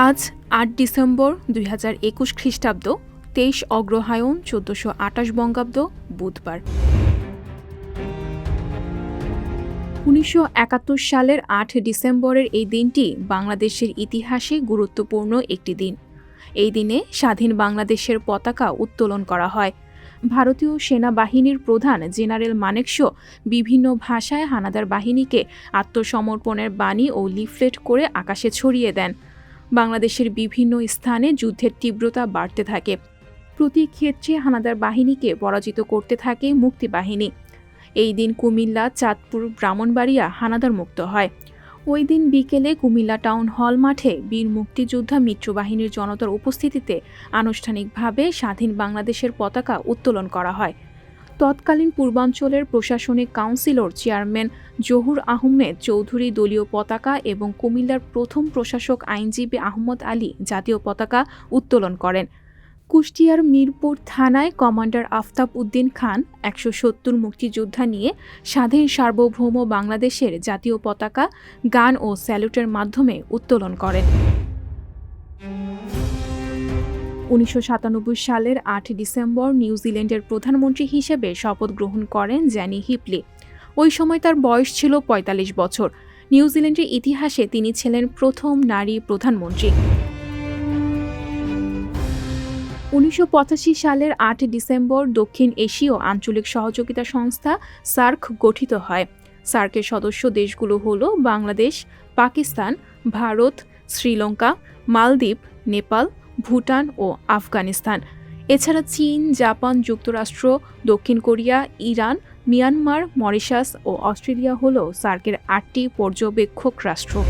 আজ আট ডিসেম্বর দুই হাজার একুশ খ্রিস্টাব্দ, তেইশ অগ্রহায়ণ চোদ্দশো আটাশ বঙ্গাব্দ, বুধবার। উনিশশো একাত্তর সালের আট ডিসেম্বরের এই দিনটি বাংলাদেশের ইতিহাসে গুরুত্বপূর্ণ একটি দিন। এই দিনে স্বাধীন বাংলাদেশের পতাকা উত্তোলন করা হয়। ভারতীয় সেনাবাহিনীর প্রধান জেনারেল মানেকশো বিভিন্ন ভাষায় হানাদার বাহিনীকে আত্মসমর্পণের বাণী ও লিফলেট করে আকাশে ছড়িয়ে দেন। বাংলাদেশের বিভিন্ন স্থানে যুদ্ধের তীব্রতা বাড়তে থাকে। প্রতি ক্ষেত্রে হানাদার বাহিনীকে পরাজিত করতে থাকে মুক্তিবাহিনী। এই দিন কুমিল্লা, চাঁদপুর, ব্রাহ্মণবাড়িয়া হানাদার মুক্ত হয়। ওই দিন বিকেলে কুমিল্লা টাউন হল মাঠে বীর মুক্তিযোদ্ধা মিত্রবাহিনীর জনতার উপস্থিতিতে আনুষ্ঠানিকভাবে স্বাধীন বাংলাদেশের পতাকা উত্তোলন করা হয়। তৎকালীন পূর্বাঞ্চলের প্রশাসনিক কাউন্সিলর চেয়ারম্যান জহুর আহমেদ চৌধুরী দলীয় পতাকা এবং কুমিল্লার প্রথম প্রশাসক আইনজীবী আহমদ আলী জাতীয় পতাকা উত্তোলন করেন। কুষ্টিয়ার মিরপুর থানায় কমান্ডার আফতাব উদ্দিন খান একশো সত্তর মুক্তিযোদ্ধা নিয়ে স্বাধীন সার্বভৌম বাংলাদেশের জাতীয় পতাকা, গান ও স্যালুটের মাধ্যমে উত্তোলন করেন। উনিশশো সাতানব্বই সালের আট ডিসেম্বর নিউজিল্যান্ডের প্রধানমন্ত্রী হিসেবে শপথ গ্রহণ করেন জ্যানি হিপলি। ওই সময় তার বয়স ছিল ৪৫ বছর। নিউজিল্যান্ডের ইতিহাসে তিনি ছিলেন প্রথম নারী প্রধানমন্ত্রী। উনিশশো পঁচাশি সালের আট ডিসেম্বর দক্ষিণ এশীয় আঞ্চলিক সহযোগিতা সংস্থা সার্ক গঠিত হয়। সার্কের সদস্য দেশগুলো হল বাংলাদেশ, পাকিস্তান, ভারত, শ্রীলঙ্কা, মালদ্বীপ, নেপাল ভুটান ও আফগানিস্তান। এছাড়া চীন, জাপান, যুক্তরাষ্ট্র, দক্ষিণ কোরিয়া, ইরান, মিয়ানমার, মরিশাস ও অস্ট্রেলিয়া হল সার্কের আটটি পর্যবেক্ষক রাষ্ট্র।